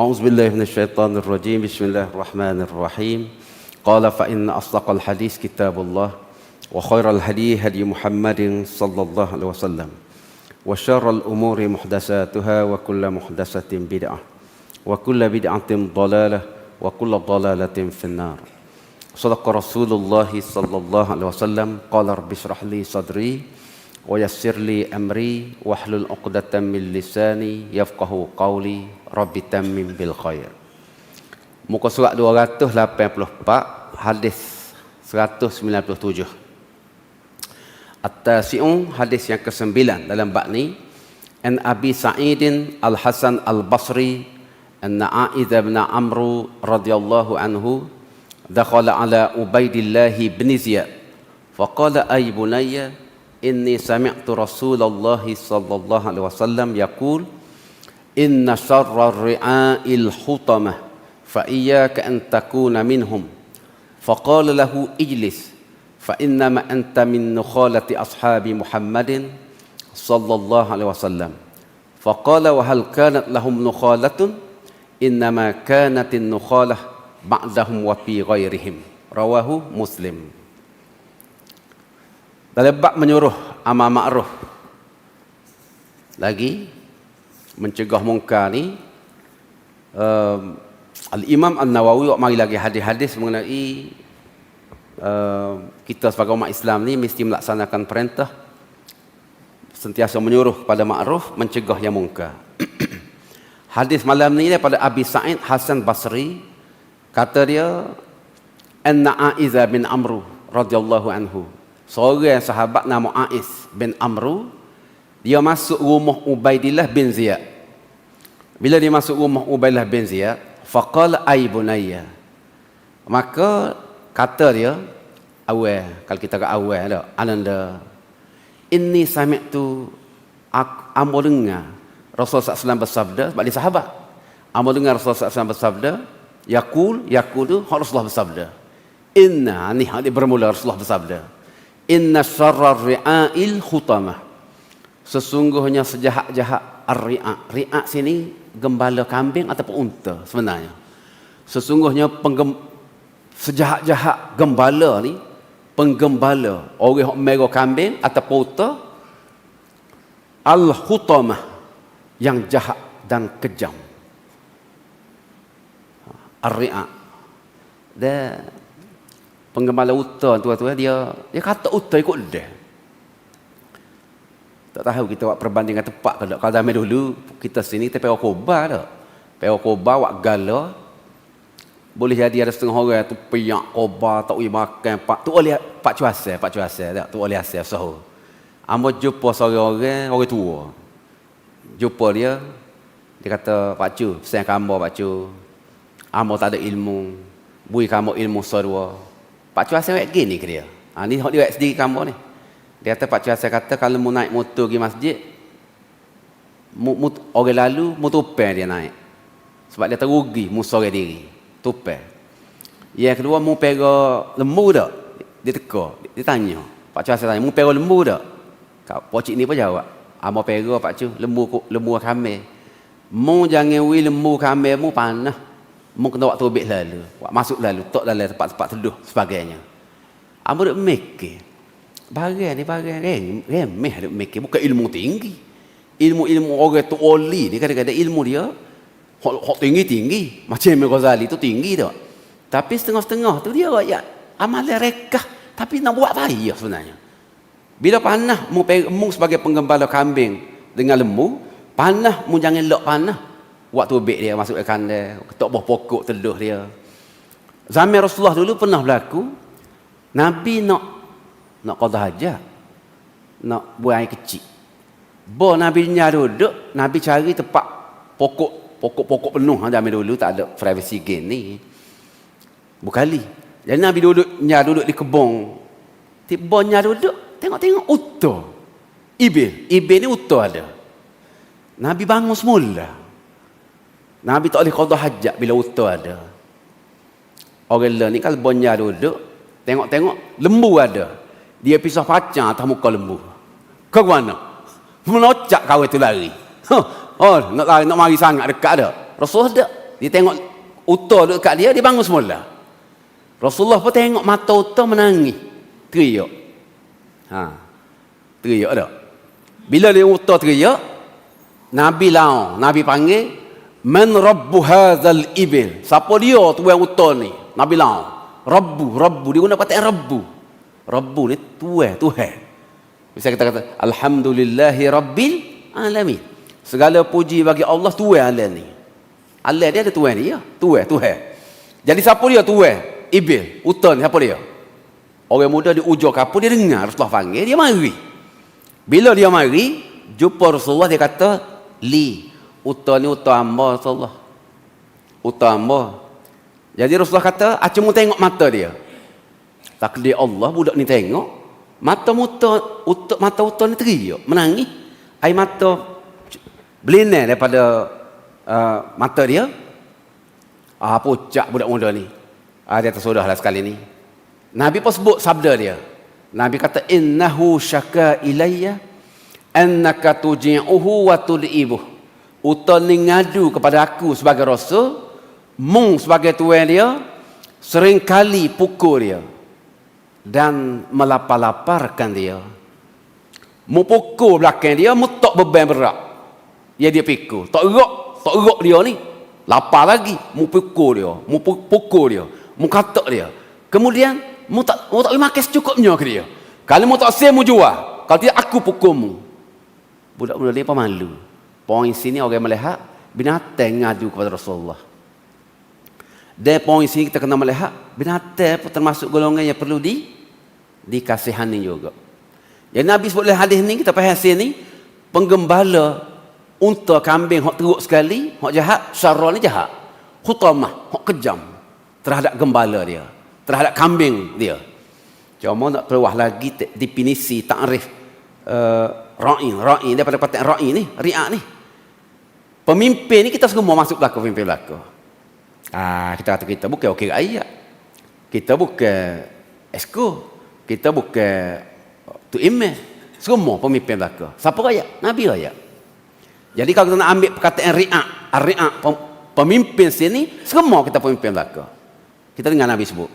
أعوذ بالله من الشيطان الرجيم. بسم الله الرحمن الرحيم. قال فإن أصدق الحديث كتاب الله وخير الهدي هدي محمد صلى الله عليه وسلم وشر الأمور محدثاتها وكل محدثة بدعة وكل بدعة ضلالة وكل ضلالة في النار. صدق رسول الله صلى الله عليه وسلم. قال رب اشرح لي صدري ويسر لي أمري واحلل عقدة من لساني يفقه قولي رب تمم بالخير Muka surat 284 hadis 197 At-Tasi'un hadis yang ke-9 dalam bab ni An Abi Sa'idin Al-Hasan Al-Basri Anna A'idh bin Amru radhiyallahu anhu dakhala ala Ubaidillah bin Ziyad faqala ay bunayya إني سمعت رسول الله صلى الله عليه وسلم يقول إن شر الرعاء الحطمة فإياك أن تكون منهم. فقال له اجلس فإنما أنت من نخالة أصحاب محمد صلى الله عليه وسلم. فقال وهل كانت لهم نخالة؟ إنما كانت النخالة بعدهم وفي غيرهم. رواه مسلم. Dalam bab menyuruh amal ma'ruf. Lagi mencegah mungkar ni um, Al-Imam An-Nawawi mari lagi hadis-hadis mengenai uh, kita sebagai umat Islam ni mesti melaksanakan perintah sentiasa menyuruh pada ma'ruf mencegah yang mungkar. Hadis malam ni daripada Abi Sa'id Hasan Basri kata dia Anna Aiza bin Amru radhiyallahu anhu seorang sahabat nama Aiz bin Amru dia masuk rumah Ubaidillah bin Ziyad bila dia masuk rumah Ubaidillah bin Ziyad faqala ay bunayya maka kata dia awal kalau kita ke awal dah ananda inni sami'tu ambo dengar Rasulullah SAW bersabda sebab dia sahabat ambo dengar Rasulullah SAW bersabda Yakul, Yakul tu Rasulullah bersabda. Inna, ni hak dia bermula Rasulullah bersabda. Inna syarrar ri'a'il khutamah. Sesungguhnya sejahat-jahat ar-ri'a'. Ri'a' sini gembala kambing ataupun unta sebenarnya. Sesungguhnya penggem, sejahat-jahat gembala ni, penggembala, orang yang mega kambing ataupun unta, al-khutamah, yang jahat dan kejam. Ar-Ri'a. Dia penggembala uta tu tu dia dia kata uta ikut dia. Tak tahu kita buat perbandingan tepat ke tak. Kalau zaman dulu kita sini tapi koba dah. Pero koba wak gala boleh jadi ada setengah orang tu piyak koba tak boleh makan pak tu oleh pak cuasa pak cuasa tak tu oleh asal sahur. Amo jumpa seorang orang tua. Jumpa dia dia kata pak cu saya kamu pak cu Amo tak ada ilmu. Bui kamu ilmu sarwa. Pak Cuaca wek gini ke dia. Ha, ni dia wek sendiri kamu ni. Dia kata Pak Cuaca kata kalau mau naik motor pergi masjid, mu, mu, orang lalu tupai dia naik. Sebab dia terugi mu sore diri. Tupai. Yang kedua mu pega lembu tak? Dia teka. Dia tanya. Pak Cuaca tanya, mu pega lembu tak? Pocik ni pun jawab. Amo pega Pak Cu, lembu lembu kami. Mu jangan wi lembu kami mu panah mungkin waktu obek lalu, waktu masuk lalu, tok dalam tempat-tempat teduh sebagainya. Ambo duk mikir. Bagian ni bagian remeh duk mikir, bukan ilmu tinggi. Ilmu-ilmu orang tu oli ni kadang-kadang ilmu dia hok tinggi-tinggi. Macam Imam Ghazali tu tinggi tak? Tapi setengah-setengah tu dia ya amalan rekah tapi nak buat baik sebenarnya. Bila panah mu, mu sebagai penggembala kambing dengan lembu, panah mu jangan lok panah waktu bek dia masuk ke kandang, ketok buah pokok teduh dia. Zaman Rasulullah dulu pernah berlaku, Nabi nak nak qada hajat. Nak buang air kecil. Bo Nabi nya duduk, Nabi cari tempat pokok pokok-pokok penuh zaman dulu tak ada privacy gain ni. Bukali. Jadi Nabi duduk nya duduk di kebun. Tiba nya duduk, tengok-tengok utuh. Ibil, ibil ni utuh ada. Nabi bangun semula. Nabi tak boleh qada hajat bila utuh ada. Orang lain ni kalau bonya duduk, tengok-tengok lembu ada. Dia pisah pacang atas muka lembu. Ke mana? Menocak kau itu lari. oh, nak lari nak mari sangat dekat ada. Rasul ada. Dia tengok uta duduk kat dia, dia bangun semula. Rasulullah pun tengok mata uta menangis. Teriak. Ha. Teriak tak? Bila dia uta teriak, Nabi laung, Nabi panggil, Man rabbu hadzal ibil. Siapa dia tu yang uta ni? Nabi laung. Rabbu, rabbu. Dia guna kata rabbu. Rabbu ni tuan, Tuhan. Bisa kita kata, Alhamdulillahi rabbil alamin. Segala puji bagi Allah tuan alam ni. Allah dia ada tuan dia. Tuan, Tuhan. Jadi siapa dia tuan? Ibil. Uta ni siapa dia? Orang muda di ujung kapur dia dengar Rasulullah panggil, dia mari. Bila dia mari, jumpa Rasulullah dia kata, "Li, uta ni uta hamba Rasulullah." Uta hamba. Jadi Rasulullah kata, "Acu mu tengok mata dia." Takdir Allah budak ni tengok, mata muta uta mata uta ni teriak, menangis. Air mata belinan daripada uh, mata dia. Ah, pucak budak muda ni. Ah, dia tersudahlah sekali ni. Nabi pun sebut sabda dia. Nabi kata innahu syaka ilayya annaka tuji'uhu wa tud'ibuh. Utan ni ngadu kepada aku sebagai rasul, mung sebagai tuan dia, sering kali pukul dia dan melapar-laparkan dia. Mu pukul belakang dia, mu tak beban berat. Ya dia pikul. Tak erak, tak erak dia ni. Lapar lagi, mu pukul dia, mu pukul dia, mu katak dia. Kemudian mu tak mu tak boleh makan secukupnya ke dia. Kalau mu tak siap mu jual, kalau tidak aku pukulmu. Budak-budak dia malu. Poin sini orang melihat binatang ngadu kepada Rasulullah. Dan poin sini kita kena melihat binatang termasuk golongan yang perlu di dikasihani juga. Jadi Nabi sebut dalam hadis ni kita faham sini penggembala unta kambing hok teruk sekali, hok jahat, syarra ni jahat. Hutamah, hok kejam terhadap gembala dia terhadap kambing dia. Cuma nak peluah lagi definisi takrif uh, ra'i, ra'i daripada patah ra'i ni, riak ni. Pemimpin ni kita semua masuk belaka pemimpin belaka. Ah, kita kata kita bukan wakil rakyat. Kita bukan esko. Kita bukan tu imam. Semua pemimpin belaka. Siapa rakyat? Nabi rakyat. Jadi kalau kita nak ambil perkataan riak, riak pemimpin sini, semua kita pemimpin belaka. Kita dengar Nabi sebut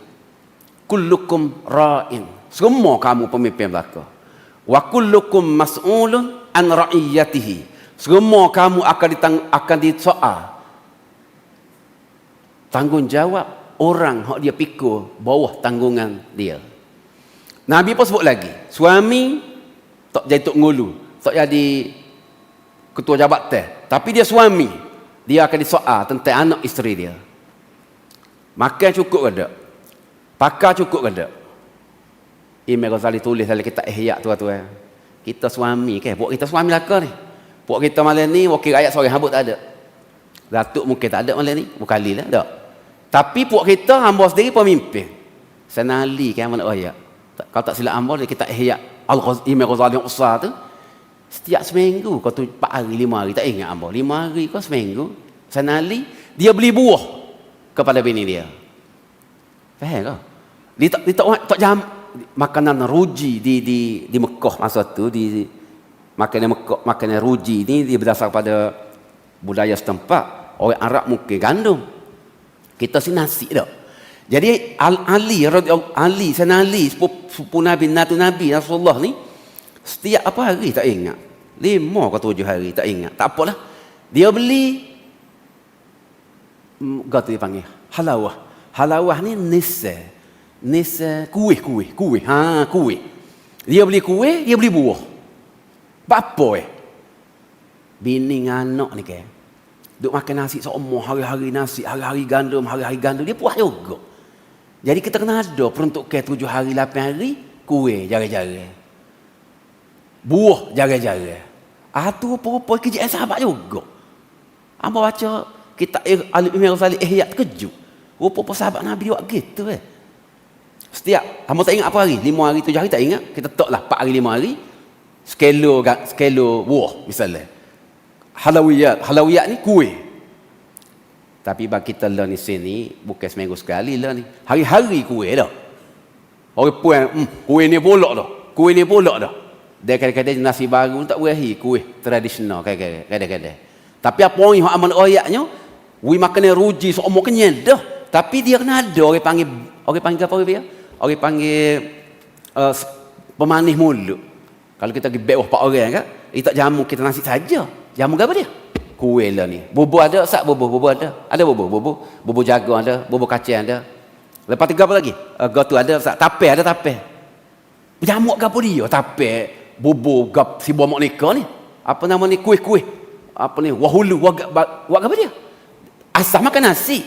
kullukum ra'in semua kamu pemimpin belaka wa kullukum mas'ulun an ra'iyatihi semua kamu akan ditang, akan disoal tanggungjawab orang hak dia pikul bawah tanggungan dia Nabi pun sebut lagi suami tak jadi tok ngulu tak jadi ketua jabatan tapi dia suami dia akan disoal tentang anak isteri dia makan cukup ke tak Pakar cukup ke tak? Imam Ghazali tulis dalam kitab Ihya tu tu eh. Kita suami ke? Buat kita suami laka ni. Buat kita malam ni wakil rakyat seorang hambut tak ada. Datuk mungkin tak ada malam ni. Bukali lah. Tak. Tapi buat kita hamba sendiri pemimpin. Senali kan mana ayat. Kalau tak silap hamba kita Ihya Imam Ghazali yang usah tu. Setiap seminggu kau tu 4 hari 5 hari tak ingat hamba. 5 hari kau seminggu. Senali dia beli buah kepada bini dia. Faham ke? Dia tak, dia tak, tak jam makanan ruji di di di Mekah masa tu di makanan Mekah makanan ruji ni dia berdasar pada budaya setempat orang Arab mungkin gandum kita sini nasi dah jadi Al Ali Ali sana Ali sepupu Nabi Natu Nabi Rasulullah ni setiap apa hari tak ingat lima atau tujuh hari tak ingat tak apalah dia beli hmm, gata dia panggil halawah halawah ni nisa. Nisa kuih, kuih, kuih. Ha, kuih. Dia beli kuih, dia beli buah. Apa eh? Bini anak ni ke? Duk makan nasi semua hari-hari nasi, hari-hari gandum, hari-hari gandum. Dia puas juga. Jadi kita kena ada peruntukan tujuh hari, lapan hari, kuih jara-jara. Buah jara-jara. Ah tu apa-apa kejadian sahabat juga. Apa baca kita Al-Imam Ghazali Ihya terkejut. Rupa-rupa sahabat Nabi buat gitu eh. Setiap, kamu tak ingat apa hari? Lima hari, tujuh hari tak ingat. Kita taklah empat hari, lima hari. Skelo, skelo buah misalnya. Halawiyat. Halawiyat ni kuih. Tapi bagi kita lah ni sini, bukan seminggu sekali lah ni. Hari-hari kuih dah. Orang puan, hmm, kuih ni bolak dah. Kuih ni bolak dah. Dia kadang-kadang nasi baru tak berakhir kuih tradisional kadang-kadang. Tapi apa yang aman ayatnya, Wi makan ruji seumur kenyal dah. Tapi dia kena ada orang panggil orang panggil apa dia? Orang panggil uh, pemanis mulut. Kalau kita pergi beg pak orang kan, kita jamu kita nasi saja. Jamu apa dia? Kuih lah ni. Bubur ada, sak bubur, bubur ada. Ada bubur, bubur. Bubur jagung ada, bubur kacang ada. Lepas tiga apa lagi? Uh, gotu ada, sak tape ada tape. Jamu apa dia? Tape, bubur, gap si bomok nikah ni. Apa nama ni? Kuih-kuih. Apa ni? Wahulu, wak, wak apa dia? Asal makan nasi.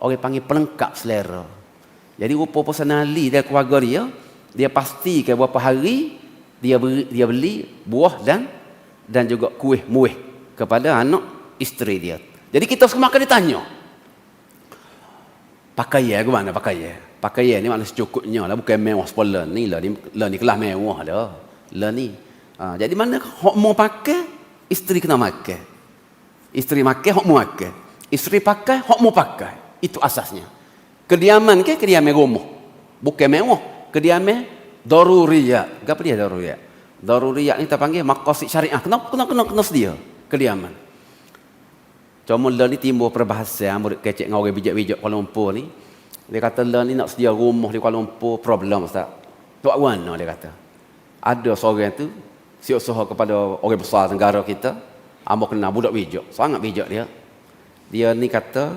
Orang panggil pelengkap selera. Jadi rupa personali dari keluarga dia, dia pasti ke beberapa hari dia beri, dia beli buah dan dan juga kuih muih kepada anak isteri dia. Jadi kita semua akan ditanya. Pakaian ke mana pakaian? Pakaian ni makna secukupnya lah. Bukan mewah sepolah ni lah. Ni, lah ni kelas mewah dah. Lah ni. Ha, jadi mana hok mau pakai, isteri kena makan. Isteri makan, hok mau makan. Isteri pakai, hok mau pakai. Itu asasnya. Kediaman ke kediaman rumah. Bukan mewah. Kediaman daruriyat. Apa dia daruriyat? Daruriyat ni kita panggil maqasid syariah. Kenapa kena kena kena sedia? kediaman. Cuma lah ni timbul perbahasan murid kecek dengan orang bijak-bijak Kuala Lumpur ni. Dia kata lah ni nak sedia rumah di Kuala Lumpur problem Ustaz. Tuak mana dia kata. Ada seorang tu siap soha kepada orang besar negara kita. Amba kenal budak bijak. Sangat bijak dia. Dia ni kata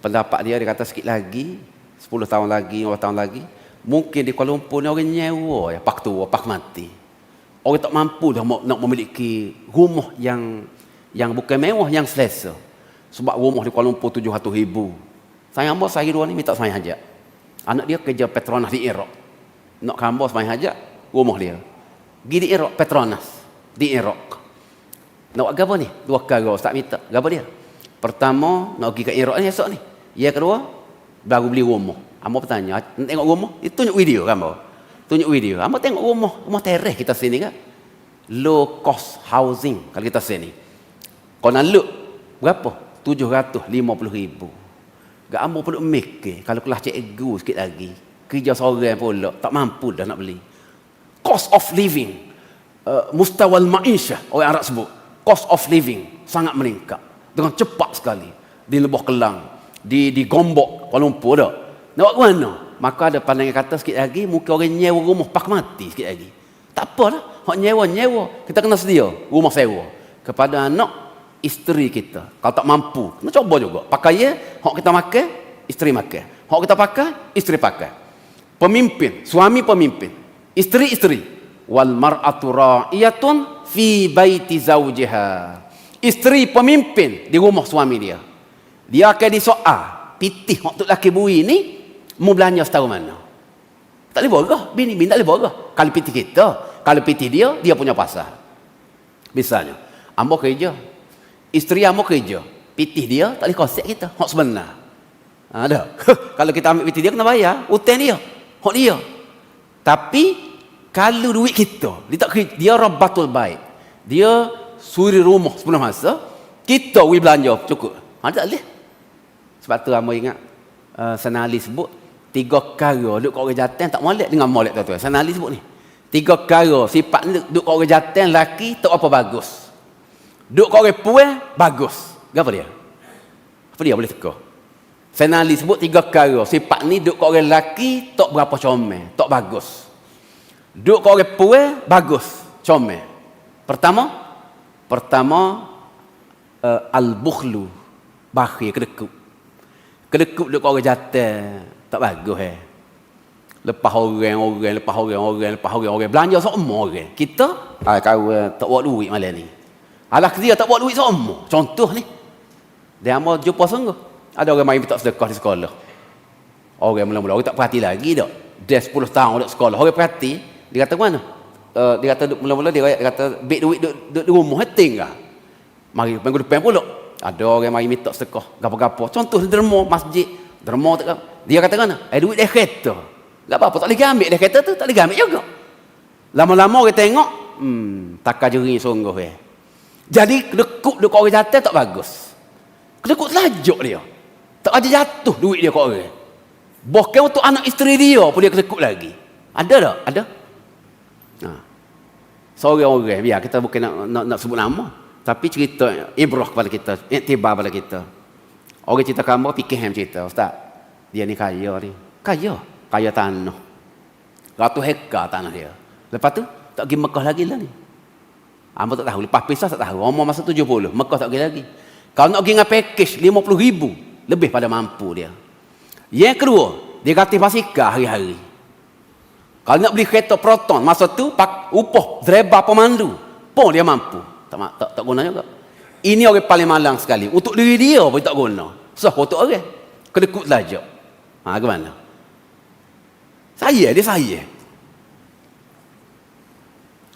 pendapat dia dia kata sikit lagi 10 tahun lagi, 20 tahun lagi mungkin di Kuala Lumpur ni orang nyewa ya pak tua, pak mati. Orang tak mampu dah nak memiliki rumah yang yang bukan mewah yang selesa. Sebab rumah di Kuala Lumpur tujuh ratus ribu. Saya ambil saya dua ni minta saya hajat anak dia kerja Petronas di Iraq. Nak kambo saya hajat rumah dia. Pergi di Iraq Petronas di Iraq. Nak buat apa ni? Dua kali tak minta. Apa dia? Pertama nak pergi ke Iraq ni esok ni. Yang kedua baru beli rumah Amba bertanya, tengok rumah? Itu tunjuk video kan, Amba? Tunjuk video. Amba tengok rumah, rumah teres kita sini kan? Low cost housing kalau kita sini. Kau nak look berapa? 750 ribu. Gak ambo perlu mikir kalau kelas cikgu sikit lagi. Kerja seorang pula tak mampu dah nak beli. Cost of living. Uh, mustawal ma'isha orang Arab sebut. Cost of living sangat meningkat dengan cepat sekali di Lebah Kelang, di di Gombok, Kuala Lumpur dah. Nak buat mana? Maka ada pandangan kata sikit lagi mungkin orang nyewa rumah pak mati sikit lagi. Tak apa lah. Hak nyewa nyewa. Kita kena sedia rumah sewa kepada anak isteri kita. Kalau tak mampu, kena coba juga. Pakai ya, hak kita makan, isteri makan. Hak kita pakai, isteri pakai. Pemimpin, suami pemimpin. Isteri-isteri. Wal mar'atu ra'iyatun fi baiti zawjiha. Isteri pemimpin di rumah suami dia. Dia akan disoal, pitih waktu laki bui ni, mau belanja setahun mana? Tak boleh borgah. Bini, bini tak boleh borgah. Kalau pitih kita, kalau pitih dia, dia punya pasal. Misalnya, ambo kerja, Isteri amo kerja. Pitih dia tak boleh konsep kita. Hak sebenar. Ha, ada. kalau kita ambil pitih dia kena bayar. Hutang dia. Hak dia. Tapi kalau duit kita, dia tak kerja, dia rabatul baik. Dia suri rumah sepenuh masa, kita we belanja cukup. Ha, tak boleh. Sebab tu amo ingat uh, Senali sebut tiga kara duk kat orang jantan tak molek dengan molek tu-tu. Senali sebut ni. Tiga kara sifat ni duk kat orang jantan lelaki tak apa bagus. Duk kau orang puan, bagus. Apa dia? Apa dia boleh teka? Senali sebut tiga perkara. Sifat ni duk kau orang lelaki, tak berapa comel. Tak bagus. Duk kau orang puan, bagus. Comel. Pertama, pertama, uh, al-bukhlu. Bakhir, kedekut. Kedekut duk kau orang jatuh. Tak bagus eh. Lepas orang, orang, lepas orang, orang, lepas orang, orang. Belanja semua orang. Kita, ah, kau tak buat duit malam ni. Alah dia tak buat duit semua. Contoh ni. Dia mau jumpa sungguh. Ada orang main minta sedekah di sekolah. Orang mula-mula orang tak perhati lagi dak. Dia 10 tahun dak sekolah. Orang perhati, dia kata mana? Uh, dia kata mula-mula dia, kata beg duit duk, duk di rumah tinggal. Mari minggu depan pula. Ada orang main minta sedekah. Gapo-gapo. Contoh derma masjid, derma tak Dia kata mana? Eh duit dia kereta. Tak apa-apa tak boleh ambil dia kereta tu, tak boleh ambil juga. Lama-lama orang tengok, hmm, takkan jering sungguh eh. Jadi kedekut dia orang jatuh tak bagus. Kedekut selajuk dia. Tak ada jatuh duit dia ke orang. Bahkan untuk anak isteri dia pun dia kedekut lagi. Ada tak? Ada? Ha. Seorang orang, biar kita bukan nak, nak, nak sebut nama. Tapi cerita ibrah kepada kita, iktibar kepada kita. Orang cerita kamu fikir hem cerita, Ustaz. Dia ni kaya ni. Kaya. Kaya tanah. Ratus hektar tanah dia. Lepas tu, tak pergi Mekah lagi lah ni. Amba tak tahu. Lepas pisah tak tahu. Umur masa 70. Mekah tak pergi lagi. Kalau nak pergi dengan package 50 ribu. Lebih pada mampu dia. Yang kedua, dia gratis basikal hari-hari. Kalau nak beli kereta proton, masa tu pak upah driver pemandu. Pun dia mampu. Tak, tak, tak guna juga. Ini orang paling malang sekali. Untuk diri dia pun tak guna. So, untuk orang. Kena kut saja. Ha, ke mana? Saya, dia saya.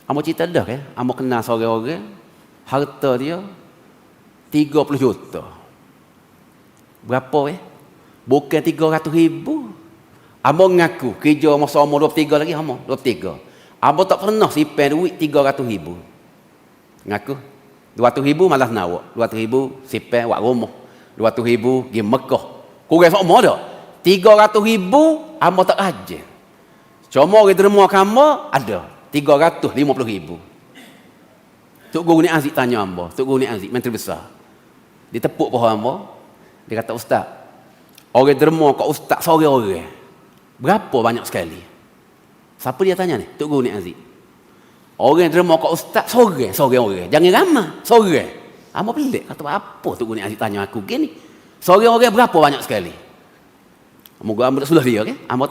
Amo cerita dah kan? Amo kenal seorang orang. Harta dia 30 juta. Berapa eh? Bukan 300 ribu. Amo ngaku kerja masa umur 23 lagi amo 23. Amo tak pernah simpan duit 300 ribu. Ngaku 200 ribu malas nak 200 ribu simpan buat rumah. 200 ribu pergi Mekah. Kurang sama dah. 300 ribu amo tak aja. Cuma orang derma kamu ada. 350 ribu. Tok Guru ni Aziz tanya hamba. Tok Guru ni Aziz, menteri besar. Dia tepuk paha hamba. Dia kata, Ustaz, orang derma kat Ustaz seorang-orang. Berapa banyak sekali? Siapa dia tanya ni? Tok Guru ni Aziz. Orang derma kat Ustaz seorang, seorang-orang. Jangan ramah, seorang. Hamba pelik. Kata, apa Tok Guru ni Aziz tanya aku gini? Seorang-orang berapa banyak sekali? Moga hamba tak sudah dia, okay? Hamba